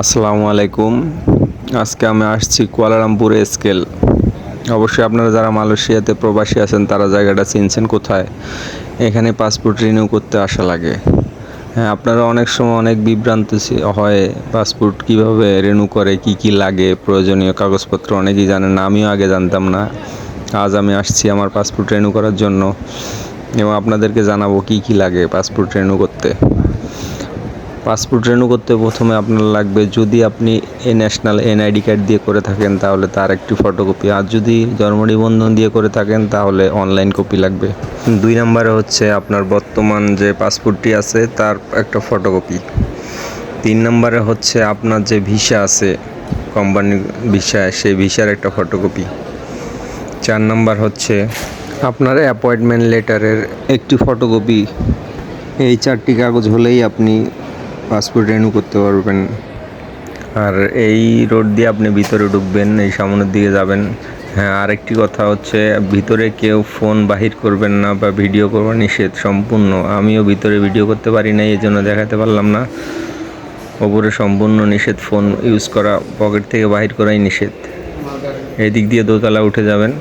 আসসালামু আলাইকুম। আজকে আমি আসছি কুয়ালালামপুর স্কেল। অবশ্যই আপনারা যারা মালয়েশিয়াতে প্রবাসী আছেন, তারা জায়গাটা চিনছেন কোথায়? এখানে পাসপোর্ট রিনিউ করতে আসা লাগে। হ্যাঁ আপনারা অনেক সময় অনেক বিভ্রান্ত হয় পাসপোর্ট কীভাবে রিনিউ করে, কি কি লাগে, প্রয়োজনীয় কাগজপত্র অনেকেই জানেন আমিও আগে জানতাম না। আজ আমি আসছি আমার পাসপোর্ট রিনিউ করার জন্য। এবং আপনাদেরকে জানাব কি কি লাগে পাসপোর্ট রিনিউ করতে। পাসপোর্ট রেনু করতে প্রথমে আপনার লাগবে যদি আপনি এ ন্যাশনাল এনআইডি কার্ড দিয়ে করে থাকেন, তাহলে তার একটি ফটোকপি আর যদি জন্ম নিবন্ধন দিয়ে করে থাকেন, তাহলে অনলাইন কপি লাগবে। দুই নম্বরে হচ্ছে আপনার বর্তমান যে পাসপোর্টটি আছে, তার একটা ফটোকপি তিন নম্বরে হচ্ছে আপনার যে ভিসা আছে কোম্পানির ভিসা সেই ভিসার একটা ফটোকপি চার নাম্বার হচ্ছে আপনার অ্যাপয়েন্টমেন্ট লেটারের একটি ফটোকপি এই চারটি কাগজ হলেই আপনি পাসপোর্ট রেনু করতে পারবেন। আর এই রোড দিয়ে আপনি ভিতরে ঢুকবেন, এই সামনের দিকে যাবেন। হ্যাঁ আরেকটি কথা হচ্ছে, ভিতরে কেউ ফোন বাহির করবেন না বা ভিডিও করবেন নিষেধ, সম্পূর্ণ। আমিও ভিতরে ভিডিও করতে পারি না এই জন্য দেখাতে পারলাম না। ওপরে সম্পূর্ণ নিষেধ ফোন ইউজ করা পকেট থেকে বাহির করাই নিষেধ। এই দিক দিয়ে দোতলা উঠে যাবেন।